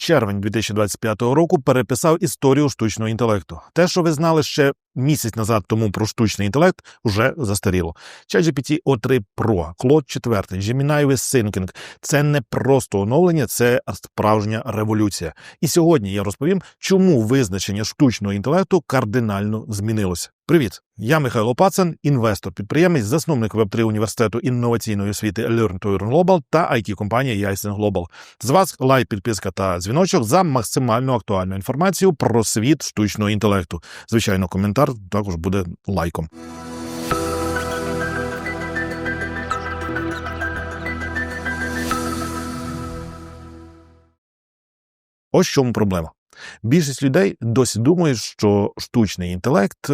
червень 2025 року переписав історію штучного інтелекту. Те, що ви знали ще місяць назад тому про штучний інтелект, вже застаріло. ChatGPT O3 Pro, Claude 4, Gemini with Syncing – це не просто оновлення, це справжня революція. І сьогодні я розповім, чому визначення штучного інтелекту кардинально змінилося. Привіт, я Михайло Пацан, інвестор, підприємець, засновник Web3 університету інноваційної освіти Learn to Earn Global та it компанії Яйсен Global. З вас лайк, підписка та дзвіночок за максимально актуальну інформацію про світ штучного інтелекту. Звичайно, коментар також буде лайком. Ось чому проблема. Більшість людей досі думають, що штучний інтелект е,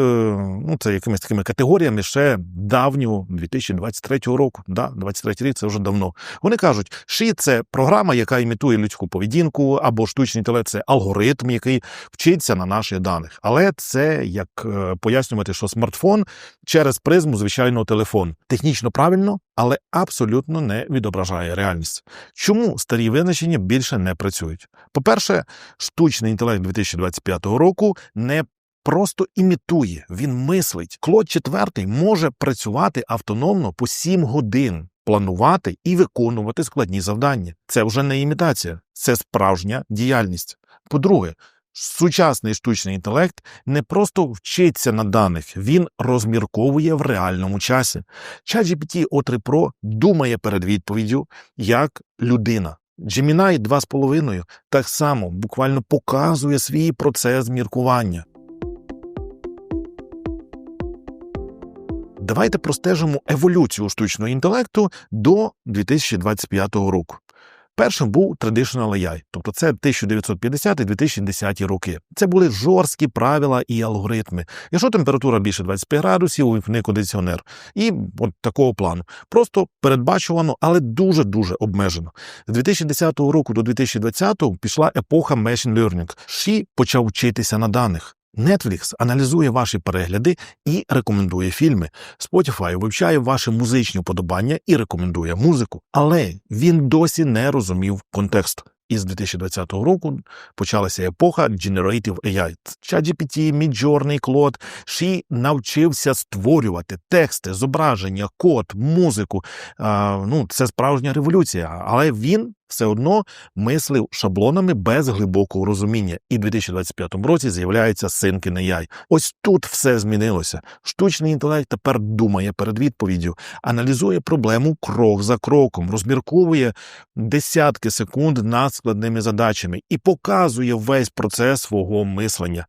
ну це якимись такими категоріями ще давнього 2023 року. Да, 23 рік це вже давно. Вони кажуть, що це програма, яка імітує людську поведінку, або штучний інтелект це алгоритм, який вчиться на наших даних. Але це як е, пояснювати, що смартфон через призму звичайного телефону. Технічно правильно, але абсолютно не відображає реальність. Чому старі визначення більше не працюють? По-перше, штучний інтелект 2025 року не Просто імітує, він мислить. Клод 4 може працювати автономно по 7 годин, планувати і виконувати складні завдання. Це вже не імітація, це справжня діяльність. По-друге, Сучасний штучний інтелект не просто вчиться на даних, він розмірковує в реальному часі. ChatGPT O3 Pro думає перед відповіддю як людина. Gemini 2,5 так само буквально показує свій процес міркування. Давайте простежимо еволюцію штучного інтелекту до 2025 року. Першим був Traditional AI, тобто це 1950-2010 роки. Це були жорсткі правила і алгоритми. Якщо температура більше 25 градусів, увімкни кондиціонер. І от такого плану. Просто передбачувано, але дуже-дуже обмежено. З 2010 року до 2020 пішла епоха machine learning. Ші почав вчитися на даних. Netflix аналізує ваші перегляди і рекомендує фільми. Spotify вивчає ваші музичні вподобання і рекомендує музику, але він досі не розумів контекст. І з 2020 року почалася епоха Generative AI. ChatGPT, Midjourney, Claude. Ші навчився створювати тексти, зображення, код, музику. А, Ну, це справжня революція, але він все одно мислив шаблонами без глибокого розуміння. І в 2025 році з'являється синки на яй. Ось тут все змінилося. Штучний інтелект тепер думає перед відповіддю, аналізує проблему крок за кроком, розмірковує десятки секунд над складними задачами і показує весь процес свого мислення.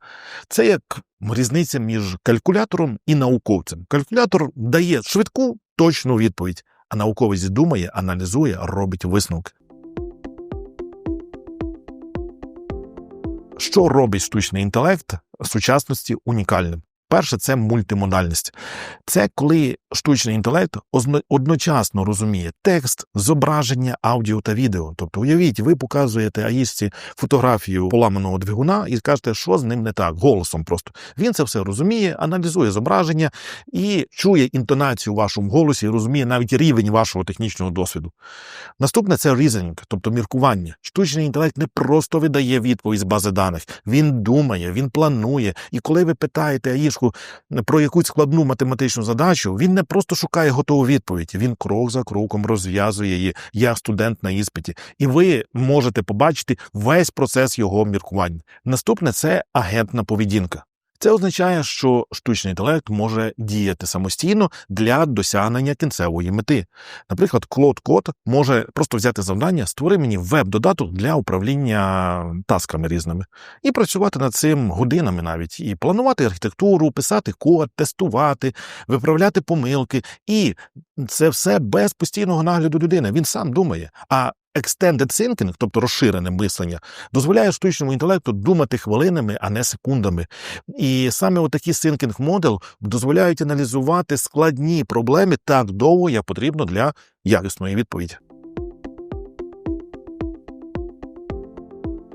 Це як різниця між калькулятором і науковцем. Калькулятор дає швидку точну відповідь. А науковець думає, аналізує, робить висновки. Що робить штучний інтелект сучасності унікальним? Перше, це мультимодальність. Це коли штучний інтелект одночасно розуміє текст, зображення, аудіо та відео. Тобто, уявіть, ви показуєте аїсці фотографію поламаного двигуна і кажете, що з ним не так, голосом просто. Він це все розуміє, аналізує зображення і чує інтонацію в вашому голосі, розуміє навіть рівень вашого технічного досвіду. Наступне це reasoning, тобто міркування. Штучний інтелект не просто видає відповідь з бази даних, він думає, він планує. І коли ви питаєте аїш, книжку про якусь складну математичну задачу, він не просто шукає готову відповідь, він крок за кроком розв'язує її Я студент на іспиті, і ви можете побачити весь процес його міркування. Наступне це агентна поведінка. Це означає, що штучний інтелект може діяти самостійно для досягнення кінцевої мети. Наприклад, Claude Code може просто взяти завдання, створи мені веб-додаток для управління тасками різними, і працювати над цим годинами навіть, і планувати архітектуру, писати код, тестувати, виправляти помилки. І це все без постійного нагляду людини. Він сам думає. А Extended thinking, тобто розширене мислення, дозволяє штучному інтелекту думати хвилинами, а не секундами. І саме отакі thinking модел дозволяють аналізувати складні проблеми так довго, як потрібно для якісної відповіді.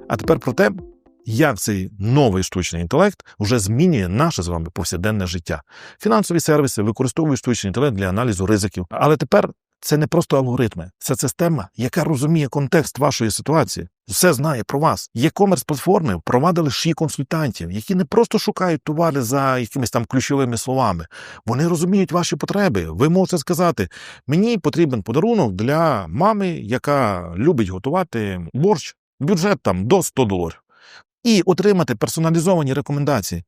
А тепер про те, як цей новий штучний інтелект вже змінює наше з вами повсякденне життя. Фінансові сервіси використовують штучний інтелект для аналізу ризиків, але тепер це не просто алгоритми, це система, яка розуміє контекст вашої ситуації, все знає про вас. Є-комерс платформи впровадили ші консультантів, які не просто шукають товари за якимись там ключовими словами. Вони розуміють ваші потреби. Ви можете сказати: мені потрібен подарунок для мами, яка любить готувати борщ, бюджет там до 100 доларів. І отримати персоналізовані рекомендації.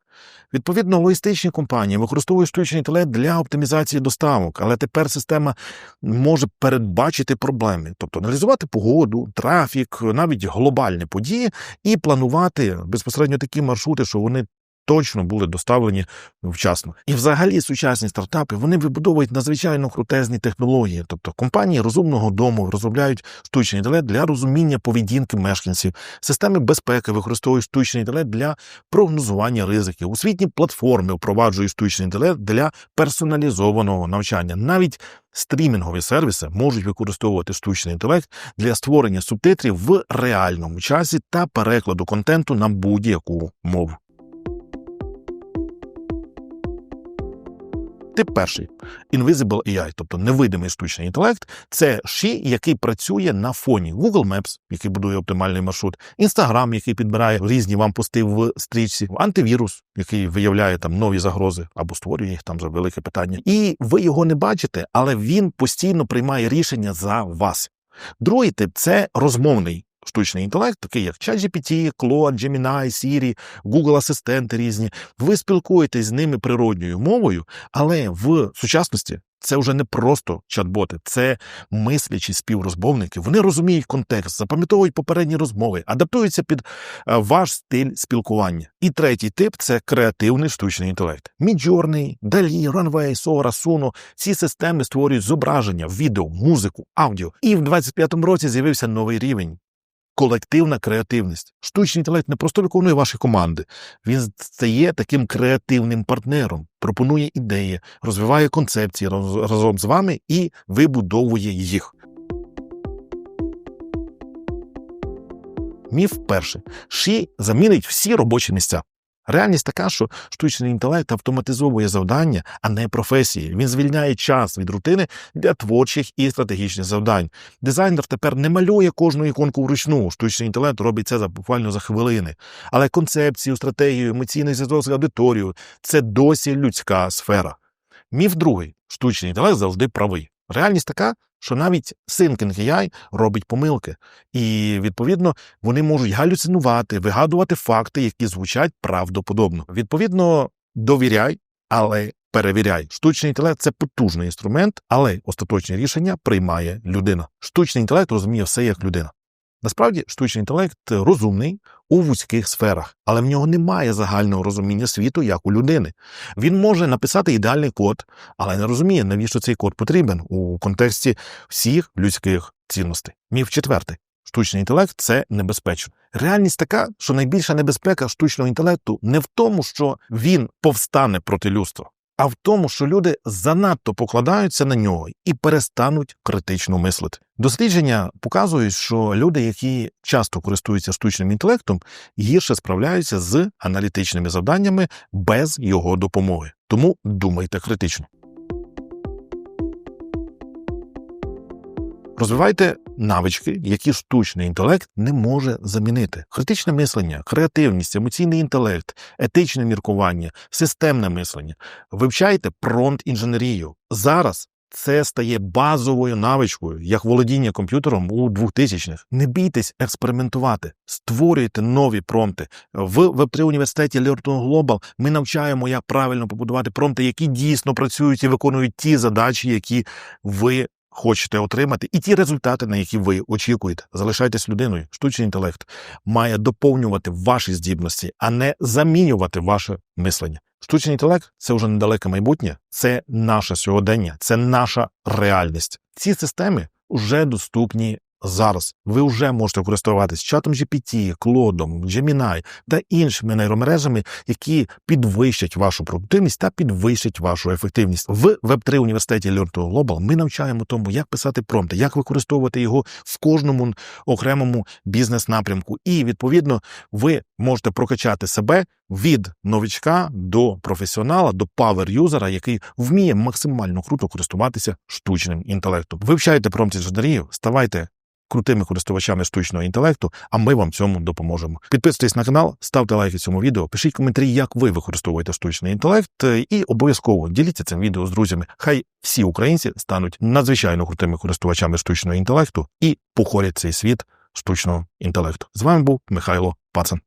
Відповідно, логістичні компанії використовують штучний інтелект для оптимізації доставок, але тепер система може передбачити проблеми, тобто аналізувати погоду, трафік, навіть глобальні події, і планувати безпосередньо такі маршрути, що вони. Точно були доставлені вчасно, і взагалі сучасні стартапи вони вибудовують надзвичайно крутезні технології. Тобто компанії розумного дому розробляють штучний інтелект для розуміння поведінки мешканців, системи безпеки використовують штучний інтелект для прогнозування ризиків. Освітні платформи впроваджують штучний інтелект для персоналізованого навчання. Навіть стрімінгові сервіси можуть використовувати штучний інтелект для створення субтитрів в реальному часі та перекладу контенту на будь-яку мову. Тип перший Invisible AI, тобто невидимий штучний інтелект, це ші, який працює на фоні Google Maps, який будує оптимальний маршрут, Instagram, який підбирає різні вам пости в стрічці, антивірус, який виявляє там нові загрози або створює їх там за велике питання. І ви його не бачите, але він постійно приймає рішення за вас. Другий тип це розмовний штучний інтелект, такий як ChatGPT, Claude, Gemini, Siri, Google асистенти різні. Ви спілкуєтесь з ними природньою мовою, але в сучасності це вже не просто чат-боти, це мислячі співрозмовники. Вони розуміють контекст, запам'ятовують попередні розмови, адаптуються під е, ваш стиль спілкування. І третій тип це креативний штучний інтелект. Midjourney, Dali, Runway, Sora, Suno – ці системи створюють зображення, відео, музику, аудіо. І в 25-му році з'явився новий рівень колективна креативність. Штучний інтелект не просто виконує ваші команди, він стає таким креативним партнером, пропонує ідеї, розвиває концепції разом з вами і вибудовує їх. Міф перший. Ші замінить всі робочі місця. Реальність така, що штучний інтелект автоматизовує завдання, а не професії. Він звільняє час від рутини для творчих і стратегічних завдань. Дизайнер тепер не малює кожну іконку вручну. Штучний інтелект робить це буквально за хвилини. Але концепцію, стратегію, емоційний зв'язок з аудиторією це досі людська сфера. Міф другий: штучний інтелект завжди правий. Реальність така, що навіть Thinking AI робить помилки, і відповідно вони можуть галюцинувати, вигадувати факти, які звучать правдоподобно. Відповідно, довіряй, але перевіряй. Штучний інтелект це потужний інструмент, але остаточне рішення приймає людина. Штучний інтелект розуміє все як людина. Насправді, штучний інтелект розумний у вузьких сферах, але в нього немає загального розуміння світу, як у людини. Він може написати ідеальний код, але не розуміє, навіщо цей код потрібен у контексті всіх людських цінностей. Міф четвертий. Штучний інтелект це небезпечно. Реальність така, що найбільша небезпека штучного інтелекту не в тому, що він повстане проти людства, а в тому, що люди занадто покладаються на нього і перестануть критично мислити. Дослідження показують, що люди, які часто користуються штучним інтелектом, гірше справляються з аналітичними завданнями без його допомоги. Тому думайте критично. Розвивайте навички, які штучний інтелект не може замінити: критичне мислення, креативність, емоційний інтелект, етичне міркування, системне мислення. Вивчайте промпт інженерію. Зараз це стає базовою навичкою, як володіння комп'ютером у 2000-х. Не бійтесь експериментувати, створюйте нові промпти. В Web3 університеті Learn Global ми навчаємо, як правильно побудувати промпти, які дійсно працюють і виконують ті задачі, які ви хочете отримати, і ті результати, на які ви очікуєте. Залишайтесь людиною. Штучний інтелект має доповнювати ваші здібності, а не замінювати ваше мислення. Штучний інтелект це вже недалеке майбутнє, це наше сьогодення, це наша реальність. Ці системи вже доступні Зараз ви вже можете користуватись чатом GPT, Клодом, Gemini та іншими нейромережами, які підвищать вашу продуктивність та підвищать вашу ефективність. В Web3 університеті Learn to Global ми навчаємо тому, як писати промпти, як використовувати його в кожному окремому бізнес-напрямку. І відповідно ви можете прокачати себе від новичка до професіонала, до павер-юзера, який вміє максимально круто користуватися штучним інтелектом. Вивчайте промптінженерію, ставайте крутими користувачами штучного інтелекту, а ми вам цьому допоможемо. Підписуйтесь на канал, ставте лайки цьому відео, пишіть коментарі, як ви використовуєте штучний інтелект, е, і обов'язково діліться цим відео з друзями. Хай всі українці стануть надзвичайно крутими користувачами штучного інтелекту і похорять цей світ штучного інтелекту. З вами був Михайло Пацан.